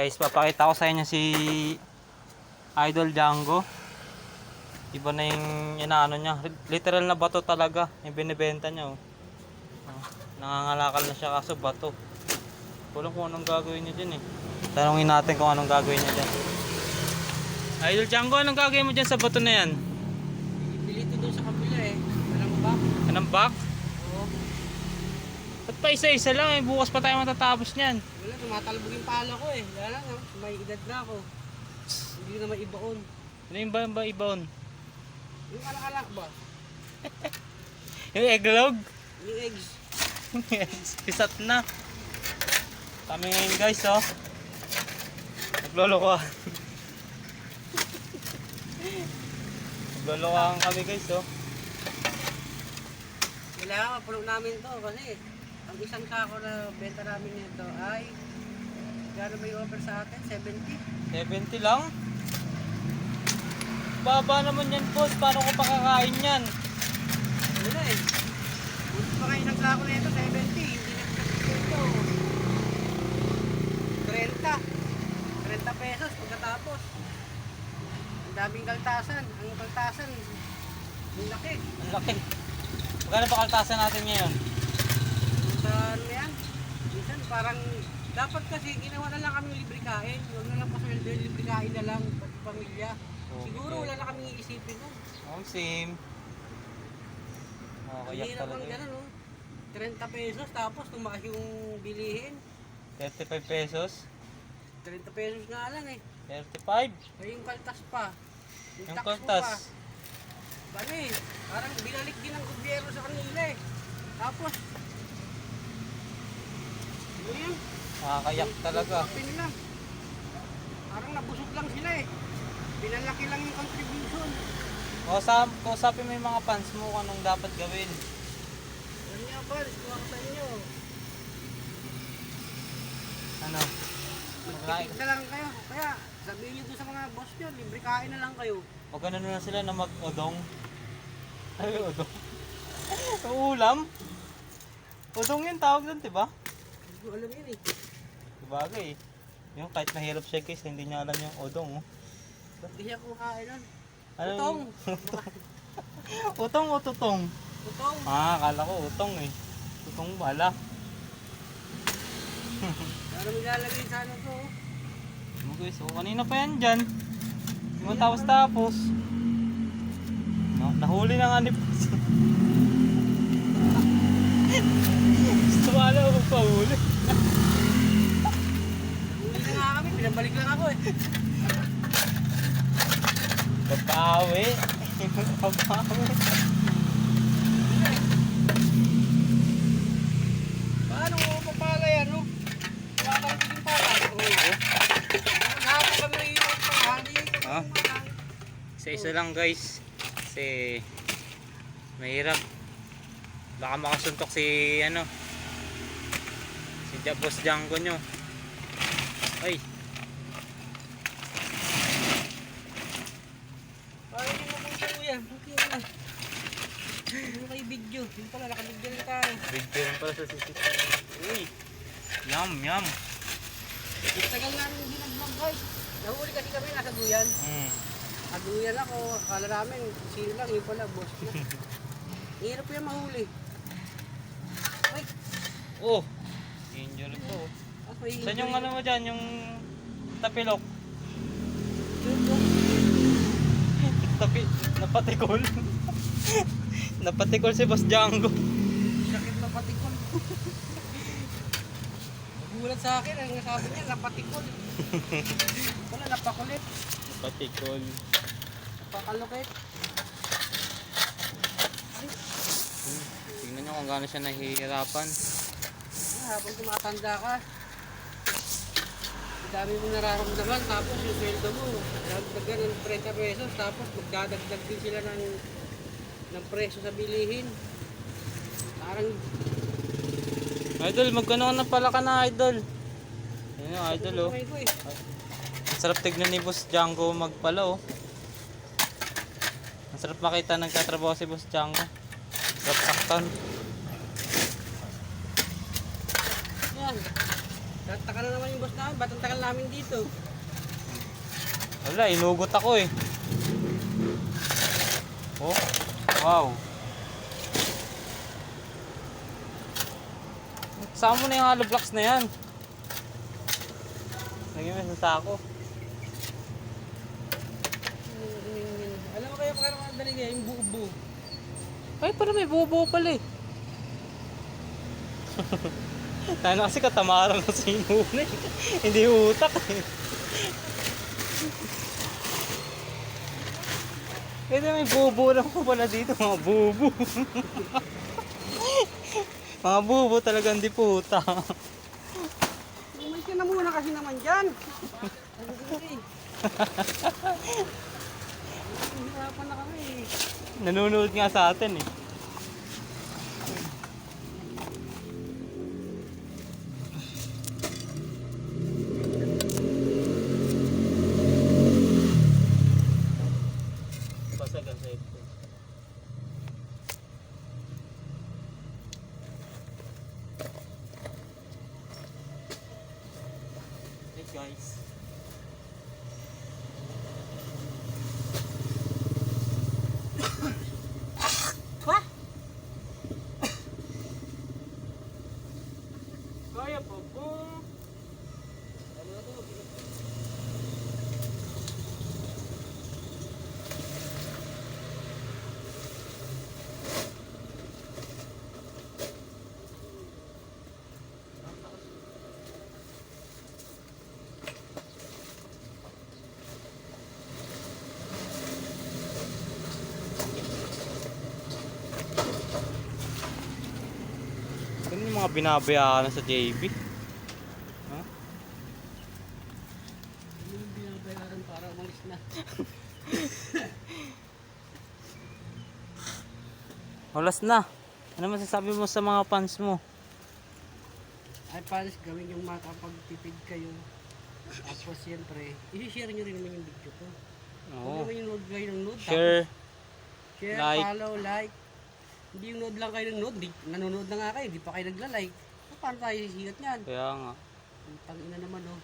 Guys, papakita ko sa inyo si Idol Django. Iba na yung inaano niya. Literal na bato talaga. Yung binibenta niya. Oh. Nangangalakal na siya kaso bato. Kulang kung anong gagawin niya dyan eh. Tanungin natin kung anong gagawin niya dyan. Idol Django, anong gagawin mo dyan sa bato na yan? Pilito doon sa kabila eh. Walang ba? Anong back? Ba't pa isa-isa lang eh? Bukas pa tayo matatapos niyan. Wala, tumatalbog yung pala ko eh. Wala lang, may edad na ako. Hindi na maibaon. Ano yung ba, ba ibon? Yung alak-alak ba? Yung eglog? Yung eggs. Pisat na. Kami ngayon guys, oh. Naglolokohan. Naglolokohan kami guys, oh. Kailangan mapuno namin to kasi ang isang sako na benta namin nito ay gano'n yung offer sa atin? 70? 70 lang? Baba naman yan, boss. Paano ko pakakain yan? Wala eh. Buti pa kayo isang sako na ito, 70. Hindi na ito. 30. 30 pesos pagkatapos. Ang daming kaltasan. Ang kaltasan, ang laki. Ang laki. Magkano ba kaltasan natin ngayon? Sa ano yan? Minsan parang dapat kasi ginawa na lang kami libre kain. Huwag na lang pasweldo yung libre kain na lang pati pamilya. Siguro wala na kami iisipin nun. Oh, same. Oh, Ang kayak hirap talaga. ng yun. gano'n, no? 30 pesos tapos tumaas yung bilihin. 35 pesos. 30 pesos nga lang eh. 35. Ay yung kaltas pa. Yung tax mo kaltas. pa. Bali, parang binalik din ng gobyerno sa kanila eh. Tapos, ano? Nakakayak talaga. Yung nila. Parang nabusog lang sila eh. Pinalaki lang yung contribution. Kausap, kausapin mo yung mga fans mo kung anong dapat gawin. Ano nga ba? Gusto ko sa inyo. Ano? Magkain. Na lang kayo. Kaya, sabihin nyo doon sa mga boss nyo, libre kain na lang kayo. O ganun na sila na mag-odong. Ay, odong. Ulam? Odong yun tawag doon, diba? Hindi ko alam yun eh. Sabagay. Yung kahit nahirap siya guys, hindi niya alam yung odong. Oh. Ba't di siya kumain nun? Ano Utong. utong o tutong? Utong. Ah, akala ko utong eh. Tutong bala. Ano may lalagay sa ano to? oh? Ano guys, oh, kanina pa yan dyan. Hindi mo tapos tapos. No, nahuli na nga ni. Gusto mo alam ako pahuli. Huli na nga kami, pinabalik lang ako eh. Babawi. Babawi. Paano ko papala yan, no? Wala kang tiging pala. Oo. Nahapon kami na yun. Hindi Ah. Isa-isa lang guys. Kasi mahirap. Baka makasuntok si ano Boss Django nyo. Ay, Ay, hindi mo kung kuya. Okay na. Mo kayo video. Hindi pala, nakabidyo na tayo. video rin pala sa CCTV. Uy, yum, yum. Tagal namin hindi nag-vlog guys. Nahuli kasi kami nasa duyan. Mm. Aduyan ako. Akala namin, sino lang, yun pala, boss ko. Hirap yan mahuli. Ay, Oh, injury to. ako yung... Saan yung ano mo dyan, yung tapilok? Tapi, napatikol. napatikol si Boss Django. Sakit na patikol. Nagulat sa akin, ang sabi niya, napatikol. Wala, napakulit. Napatikol. Napakalukit. Tingnan nyo kung gaano siya nahihirapan. Habang tumatanda ka, ang dami mo nararamdaman, tapos yung sweldo mo, dagdagan ng 30 pesos, tapos magdadagdag din sila ng, ng presyo sa bilihin. Parang, Idol, magkano ka na pala ka na, Idol? Yan yung Idol, oh. Ang sarap tignan ni Boss Django magpala, oh. Ang sarap makita nagtatrabaho si Boss Django. Sarap saktan. Yan. Tataka na naman yung boss namin. Ba't ang tagal namin dito? Wala, inugot ako eh. Oh, wow. Saan mo na yung hollow blocks na yan? Lagyan mo sa sako. Alam mo kaya parang ang dali kaya yung buo-buo. Ay, pero may bubo pala eh. Tayo na kasi katamaran na sa inuna eh. Hindi utak eh. Pwede may bubo lang po pala dito, mga bubo. mga bubo talagang di puta. May ka na muna kasi naman dyan. Ano sige? Hirapan na kami eh. Nanonood nga sa atin eh. Guys. Mga binabayaan sa JB? Ha? Ano yung binabayaran para umalis na? Olas na. Ano masasabi mo sa mga fans mo? Ay, pares gawin yung makapagtipid kayo. Tapos siyempre, i-share nyo rin naman yung video ko. Huwag Oo. naman yung load kayo ng load. Share. Tapos, share, like. follow, like. Hindi yung load lang kayo ng. Di, nanonood na nga kayo, di pa kayo nagla-like. Paano tayo sisikat niyan? Kaya nga. Ang tangina naman oh.